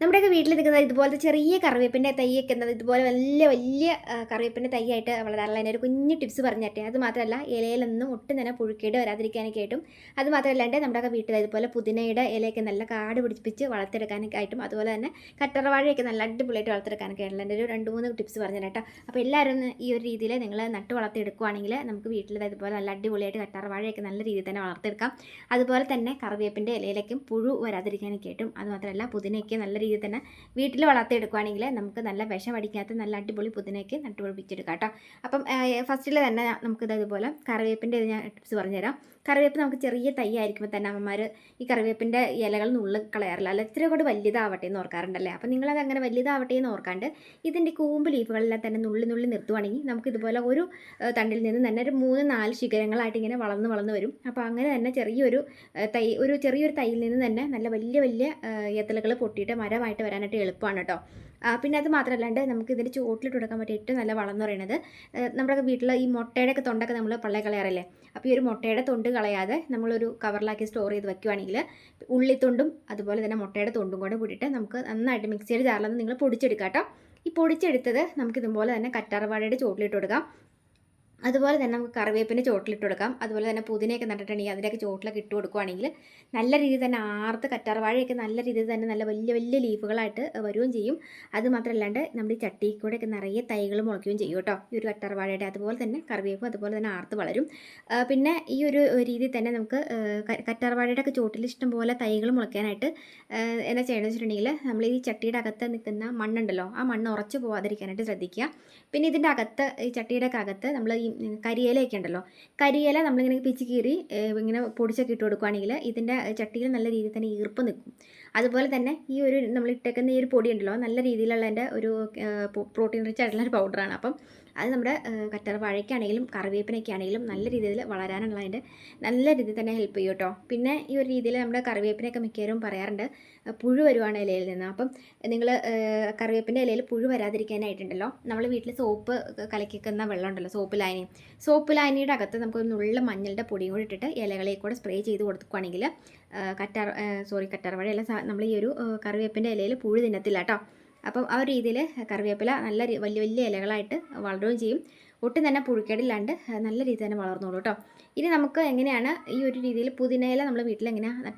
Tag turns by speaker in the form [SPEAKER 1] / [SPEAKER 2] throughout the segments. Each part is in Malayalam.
[SPEAKER 1] നമ്മുടെയൊക്കെ വീട്ടിൽ നിൽക്കുന്ന ഇതുപോലത്തെ ചെറിയ കറിവേപ്പിന്റെ തൈയൊക്കെ എന്നത് ഇതുപോലെ വലിയ വലിയ കറിവേപ്പിന്റെ തൈയായിട്ട് വളരാറുള്ള അതിന്റെ ഒരു കുഞ്ഞു ടിപ്സ് പറഞ്ഞിട്ടെ അത് മാത്രമല്ല ഇലയിലൊന്നും ഒട്ടും തന്നെ പുഴുക്കേട് വരാതിരിക്കാനൊക്കെ ആയിട്ടും. അത് മാത്രമല്ലാണ്ട് നമ്മുടെയൊക്കെ വീട്ടിൽ ഇതുപോലെ പുതിനയുടെ ഇലയൊക്കെ നല്ല കാട് പിടിപ്പിച്ച് വളർത്തിയെടുക്കാനൊക്കെ ആയിട്ടും അതുപോലെ തന്നെ കട്ടറവാഴയൊക്കെ നല്ല അടിപൊളിയായിട്ട് വളർത്തിയെടുക്കാനൊക്കെ ആയിട്ടുള്ള എന്റെ ഒരു രണ്ട് മൂന്ന് ടിപ്സ് പറഞ്ഞു കേട്ടോ അപ്പോൾ എല്ലാവരും ഈ ഒരു രീതിയിൽ നിങ്ങൾ നട്ട് വളർത്തിയെടുക്കുകയാണെങ്കിൽ നമുക്ക് വീട്ടിൽ ഇതുപോലെ നല്ല അടിപൊളിയായിട്ട് കട്ടറവാഴയൊക്കെ നല്ല രീതിയിൽ തന്നെ വളർത്തിയെടുക്കാം. അതുപോലെ തന്നെ കറിവേപ്പിന്റെ ഇലയിലേക്കും പുഴു വരാതിരിക്കാനൊക്കെ ആയിട്ടും അത് മാത്രമല്ല പുതിനയൊക്കെ നല്ല തന്നെ വീട്ടിൽ വളർത്തിയെടുക്കുകയാണെങ്കിൽ നമുക്ക് നല്ല വിഷം അടിക്കാത്ത നല്ല അടിപൊളി പുതിനയ്ക്ക് നട്ടുപിടിപ്പിച്ചെടുക്കാം കേട്ടോ. അപ്പം ഫസ്റ്റിൽ തന്നെ നമുക്കിത് ഇതുപോലെ കറിവേപ്പിന്റെ ഇത് ഞാൻ ടിപ്സ് പറഞ്ഞുതരാം. കറിവേപ്പ് നമുക്ക് ചെറിയ തൈ ആയിരിക്കുമ്പോൾ തന്നെ അമ്മമാർ ഈ കറിവേപ്പിന്റെ ഇലകൾ നുള്ളിൽ കളയാറില്ല. അല്ല ഇത്തിരി കൂടെ വലുതാവട്ടെ എന്ന് ഓർക്കാറുണ്ടല്ലേ? അപ്പോൾ നിങ്ങളത് അങ്ങനെ വലുതാവട്ടെ എന്ന് ഓർക്കാണ്ട് ഇതിന്റെ കൂമ്പ് ലീഫുകളെല്ലാം തന്നെ നുള്ളി നുള്ളി നിർത്തുവാണെങ്കിൽ നമുക്ക് ഇതുപോലെ ഒരു തണ്ടിൽ നിന്ന് തന്നെ ഒരു മൂന്ന് നാല് ശിഖരങ്ങളായിട്ട് ഇങ്ങനെ വളർന്ന് വളർന്ന് വരും. അപ്പോൾ അങ്ങനെ തന്നെ ചെറിയൊരു തൈ ഒരു ചെറിയൊരു തൈയിൽ നിന്ന് തന്നെ നല്ല വലിയ വലിയ എത്തലുകൾ പൊട്ടിയിട്ട് മരമായിട്ട് വരാനായിട്ട് എളുപ്പമാണ് കേട്ടോ പിന്നെ അത് മാത്രമല്ലാണ്ട് നമുക്ക് ഇതിന്റെ ചുവട്ടിലിട്ട് കൊടുക്കാൻ പറ്റിയ ഏറ്റവും നല്ല വളം എന്ന് പറയുന്നത് നമ്മുടെ വീട്ടിൽ ഈ മുട്ടയുടെ ഒക്കെ തൊണ്ടൊക്കെ നമ്മൾ പള്ളേ കളയാറല്ലേ? അപ്പോൾ ഈ ഒരു മുട്ടയുടെ തൊണ്ട് കളയാതെ നമ്മളൊരു കവറിലാക്കി സ്റ്റോർ ചെയ്ത് വെക്കുവാണെങ്കിൽ ഉള്ളിത്തൊണ്ടും അതുപോലെ തന്നെ മുട്ടയുടെ തൊണ്ടും കൂടെ കൂടിയിട്ട് നമുക്ക് നന്നായിട്ട് മിക്സിയുടെ ജാറിലൊന്ന് നിങ്ങൾ പൊടിച്ചെടുക്കാം കേട്ടോ. ഈ പൊടിച്ചെടുത്തത് നമുക്ക് ഇതുപോലെ തന്നെ കറ്റാർവാഴയുടെ ചുവട്ടിലിട്ട് കൊടുക്കാം. അതുപോലെ തന്നെ നമുക്ക് കറിവേപ്പിന്റെ ചോട്ടിലിട്ട് കൊടുക്കാം. അതുപോലെ തന്നെ പുതിനയൊക്കെ നട്ടിട്ടുണ്ടെങ്കിൽ അതിന്റെയൊക്കെ ചോട്ടിലൊക്കെ ഇട്ട് കൊടുക്കുകയാണെങ്കിൽ നല്ല രീതിയിൽ തന്നെ ആർത്ത് കറ്റാർവാഴയൊക്കെ നല്ല രീതിയിൽ തന്നെ നല്ല വലിയ വലിയ ലീഫുകളായിട്ട് വരികയും ചെയ്യും. അത് മാത്രമല്ലാണ്ട് നമ്മുടെ ഈ ചട്ടിയിൽ കൂടെയൊക്കെ നിറയെ തൈകൾ മുളയ്ക്കുകയും ചെയ്യും കേട്ടോ. ഈ ഒരു കറ്റാർവാഴയുടെ അതുപോലെ തന്നെ കറിവേപ്പും അതുപോലെ തന്നെ ആർത്ത് വളരും. പിന്നെ ഈ ഒരു രീതിയിൽ തന്നെ നമുക്ക് കറ്റാർവാഴയുടെ ഒക്കെ ചോട്ടിൽ ഇഷ്ടം പോലെ തൈകൾ മുളയ്ക്കാനായിട്ട് എന്താ ചെയ്യണമെന്ന് വെച്ചിട്ടുണ്ടെങ്കിൽ നമ്മൾ ഈ ചട്ടിയുടെ അകത്ത് നിൽക്കുന്ന മണ്ണുണ്ടല്ലോ ആ മണ്ണ് ഉറച്ചു പോകാതിരിക്കാനായിട്ട് ശ്രദ്ധിക്കുക. പിന്നെ ഇതിന്റെ അകത്ത് ഈ ചട്ടിയുടെ അകത്ത് നമ്മൾ ഈ കരിയിലയൊക്കെ ഉണ്ടല്ലോ. കരിയില നമ്മളിങ്ങനെ പിച്ച് കീറി ഇങ്ങനെ പൊടിച്ചൊക്കെ ഇട്ട് കൊടുക്കുകയാണെങ്കിൽ ഇതിന്റെ ചട്ടിയിൽ നല്ല രീതിയിൽ തന്നെ ഈർപ്പം നിൽക്കും. അതുപോലെ തന്നെ ഈ ഒരു നമ്മൾ ഇട്ടേക്കുന്ന ഈ ഒരു പൊടി ഉണ്ടല്ലോ നല്ല രീതിയിലുള്ള എന്റെ ഒരു പ്രോട്ടീൻ റിച്ച് ആയിട്ടുള്ള ഒരു പൗഡറാണ്. അപ്പം അത് നമ്മുടെ കറ്റാർ വാഴയ്ക്കാണെങ്കിലും കറിവേപ്പിനൊക്കെ ആണെങ്കിലും നല്ല രീതിയിൽ വളരാനുള്ള അതിന്റെ നല്ല രീതിയിൽ തന്നെ ഹെൽപ്പ് ചെയ്യും കേട്ടോ. പിന്നെ ഈ ഒരു രീതിയിൽ നമ്മുടെ കറിവേപ്പിനൊക്കെ മിക്കവരും പറയാറുണ്ട് പുഴു വരുവാണ് ഇലയിൽ നിന്ന്. അപ്പം നിങ്ങൾ കറിവേപ്പിന്റെ ഇലയിൽ പുഴു വരാതിരിക്കാനായിട്ടുണ്ടല്ലോ. നമ്മൾ വീട്ടിൽ സോപ്പ് കലക്കിക്കുന്ന വെള്ളമുണ്ടല്ലോ സോപ്പ് ലായനി. സോപ്പ് ലായനിയുടെ അകത്ത് നമുക്ക് നുള്ള മഞ്ഞളുടെ പൊടിയും കൂടി ഇട്ടിട്ട് ഇലകളിൽ കൂടെ സ്പ്രേ ചെയ്ത് കൊടുക്കുകയാണെങ്കിൽ കറ്റാർ സോറി കറ്റാർ വാഴയല്ല നമ്മൾ ഈ ഒരു കറിവേപ്പിന്റെ ഇലയിൽ പുഴു തിന്നത്തില്ല കേട്ടോ. അപ്പം ആ ഒരു രീതിയിൽ കറിവേപ്പില നല്ല വലിയ വലിയ ഇലകളായിട്ട് വളരുകയും ചെയ്യും. ഒട്ടും തന്നെ പുഴുക്കേടില്ലാണ്ട് നല്ല രീതിയിൽ തന്നെ വളർന്നോളൂ കേട്ടോ. ഇനി നമുക്ക് എങ്ങനെയാണ് ഈ ഒരു രീതിയിൽ പുതിനയില നമ്മൾ വീട്ടിൽ എങ്ങനെയാണ്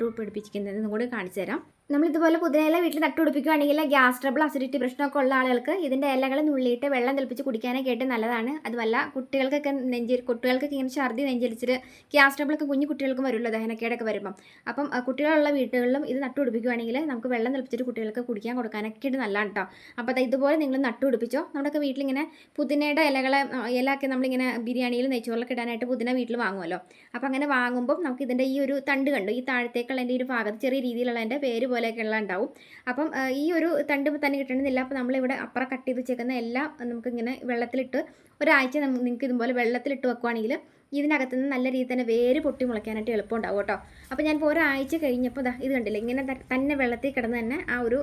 [SPEAKER 1] എന്നും കൂടി കാണിച്ചു തരാം. നമ്മളിതുപോലെ പുതിനയില വീട്ടിൽ നട്ടുപിടിപ്പിക്കുകയാണെങ്കിൽ ഗ്യാസ് ട്രബിൾ അസിഡിറ്റി പ്രശ്നമൊക്കെ ഉള്ള ആളുകൾക്ക് ഇതിന്റെ ഇലകൾ നുള്ളിയിട്ട് വെള്ളം തിളപ്പിച്ച് കുടിക്കാനൊക്കെ ആയിട്ട് നല്ലതാണ്. അതുമല്ല കുട്ടികൾക്കൊക്കെ നെഞ്ചി കുട്ടികൾക്കൊക്കെ ഇങ്ങനെ ഛർദി നെഞ്ചലിച്ചിട്ട് ഗ്യാസ് ട്രബിളൊക്കെ കുഞ്ഞു കുട്ടികൾക്കും വരുമല്ലോ ദഹനക്കേടൊക്കെ വരുമ്പം. അപ്പം കുട്ടികളുള്ള വീടുകളിലും ഇത് നട്ടുപിടിപ്പിക്കുകയാണെങ്കിൽ നമുക്ക് വെള്ളം തിളപ്പിച്ചിട്ട് കുട്ടികൾക്ക് കുടിക്കാൻ കൊടുക്കാനൊക്കെ ആയിട്ട് നല്ലതാണ് കേട്ടോ. അപ്പോൾ ഇതുപോലെ നിങ്ങൾ നട്ടുപിടിപ്പിച്ചോ. നമ്മുടെയൊക്കെ വീട്ടിലിങ്ങനെ പുതിനയുടെ ഇലകളെ ഇലയൊക്കെ നമ്മളിങ്ങനെ ബിരിയാണിയിൽ നെയ്ച്ചോറിലൊക്കെ ഇടാനായിട്ട് പുതിന വീട്ടിൽ വാങ്ങുമല്ലോ. അപ്പോൾ അങ്ങനെ വാങ്ങുമ്പോൾ നമുക്ക് ഇതിന്റെ ഈ ഒരു തണ്ട് കണ്ടു? ഈ താഴത്തേക്കുള്ള എന്റെ ഒരു ഭാഗത്ത് ചെറിയ രീതിയിലുള്ള എന്റെ പേര് പോലെയൊക്കെയുള്ള ഉണ്ടാവും. അപ്പം ഈ ഒരു തണ്ട് തന്നെ കിട്ടണമെന്നില്ല. അപ്പോൾ നമ്മളിവിടെ അപ്പുറം കട്ട് ചെയ്ത് വെച്ചേക്കുന്ന എല്ലാം നമുക്കിങ്ങനെ വെള്ളത്തിലിട്ട് ഒരാഴ്ച നിങ്ങൾക്ക് ഇതുപോലെ വെള്ളത്തിലിട്ട് വെക്കുവാണെങ്കിൽ ഇതിനകത്ത് നിന്ന് നല്ല രീതിയിൽ തന്നെ വേര് പൊട്ടി മുളയ്ക്കാനായിട്ട് എളുപ്പമുണ്ടാവും കേട്ടോ. അപ്പോൾ ഞാനിപ്പോൾ ഒരാഴ്ച കഴിഞ്ഞപ്പോൾ ഇതാ ഇത് കണ്ടില്ല ഇങ്ങനെ തന്നെ വെള്ളത്തിൽ കിടന്ന് തന്നെ ആ ഒരു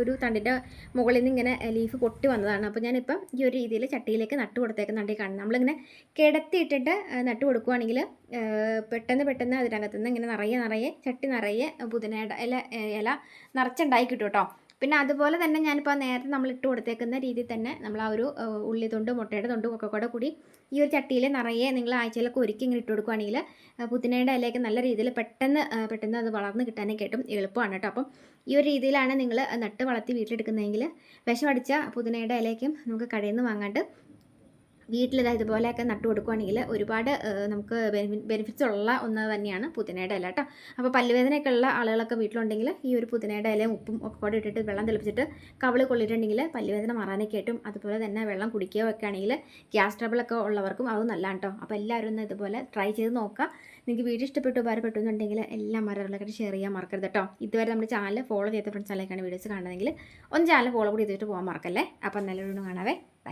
[SPEAKER 1] ഒരു തണ്ടിന്റെ മുകളിൽ നിന്ന് ഇങ്ങനെ ലീഫ് പൊട്ടി വന്നതാണ്. അപ്പോൾ ഞാനിപ്പം ഈ ഒരു രീതിയിൽ ചട്ടിയിലേക്ക് നട്ട് കൊടുത്തേക്കുന്നുണ്ടെങ്കിൽ കാണുന്നത്. നമ്മളിങ്ങനെ കിടത്തിയിട്ടിട്ട് നട്ട് കൊടുക്കുകയാണെങ്കിൽ പെട്ടെന്ന് പെട്ടെന്ന് അതിനകത്ത് നിന്ന് ഇങ്ങനെ നിറയെ നിറയെ ചട്ടി നിറയെ പുതിനയുടെ ഇല ഇല നിറച്ചുണ്ടായി കിട്ടും കേട്ടോ. പിന്നെ അതുപോലെ തന്നെ ഞാനിപ്പോൾ നേരത്തെ നമ്മൾ ഇട്ട് കൊടുത്തേക്കുന്ന രീതിയിൽ തന്നെ നമ്മൾ ആ ഒരു ഉള്ളി തൊണ്ടും മുട്ടയുടെ തൊണ്ടും ഒക്കെ കൂടെ കൂടി ഈ ഒരു ചട്ടിയിൽ നിറയെ നിങ്ങൾ ആഴ്ചയിലൊക്കെ ഒരുക്കി ഇങ്ങനെ ഇട്ട് കൊടുക്കുകയാണെങ്കിൽ പുതിനയുടെ ഇലയൊക്കെ നല്ല രീതിയിൽ പെട്ടെന്ന് പെട്ടെന്ന് അത് വളർന്ന് കിട്ടാനൊക്കെ ആയിട്ടും എളുപ്പമാണ് കേട്ടോ. അപ്പം ഈ ഒരു രീതിയിലാണ് നിങ്ങൾ നട്ട് വളർത്തി വീട്ടിലെടുക്കുന്നതെങ്കിൽ വിഷമടിച്ച പുതിനയുടെ ഇലയൊക്കെയും നമുക്ക് കടയിൽ നിന്ന് വാങ്ങാണ്ട് വീട്ടിലിതാ ഇതുപോലെയൊക്കെ നട്ടു കൊടുക്കുകയാണെങ്കിൽ ഒരുപാട് നമുക്ക് ബെനിഫിറ്റ്സ് ഉള്ള ഒന്ന് തന്നെയാണ് പുതിനയുടെ ഇല കേട്ടോ. അപ്പോൾ പല്ലുവേദനയൊക്കെ ഉള്ള ആളുകളൊക്കെ വീട്ടിലുണ്ടെങ്കിൽ ഈ ഒരു പുതിനയുടെ ഇലയും ഉപ്പും ഒക്കെ കൂടെ ഇട്ടിട്ട് വെള്ളം തിളപ്പിച്ചിട്ട് കവിൾ കൊള്ളിയിട്ടുണ്ടെങ്കിൽ പല്ലുവേദന മാറാനൊക്കെ ആയിട്ടും അതുപോലെ തന്നെ വെള്ളം കുടിക്കുകയോ ഒക്കെ ആണെങ്കിൽ ഗ്യാസ് ട്രബിളൊക്കെ ഉള്ളവർക്കും അത് നല്ലതാണ് കേട്ടോ. അപ്പോൾ എല്ലാവരും ഒന്ന് ഇതുപോലെ ട്രൈ ചെയ്ത് നോക്കുക. നിങ്ങൾക്ക് വീഡിയോ ഇഷ്ടപ്പെട്ടു ഉപകാരപ്പെട്ടു എന്നുണ്ടെങ്കിൽ എല്ലാ മരങ്ങളൊക്കെ ഷെയർ ചെയ്യാൻ മറക്കരുത് കേട്ടോ. ഇതുവരെ നമ്മുടെ ചാനൽ ഫോളോ ചെയ്ത ഫ്രണ്ട്സ് അല്ലെങ്കിൽ വീഡിയോസ് കാണുന്നതെങ്കിൽ ഒന്ന് ചാനൽ ഫോളോ കൂടി ചെയ്തിട്ട് പോകാൻ മറക്കല്ലേ? അപ്പം നല്ലൊരു കാണാവേ.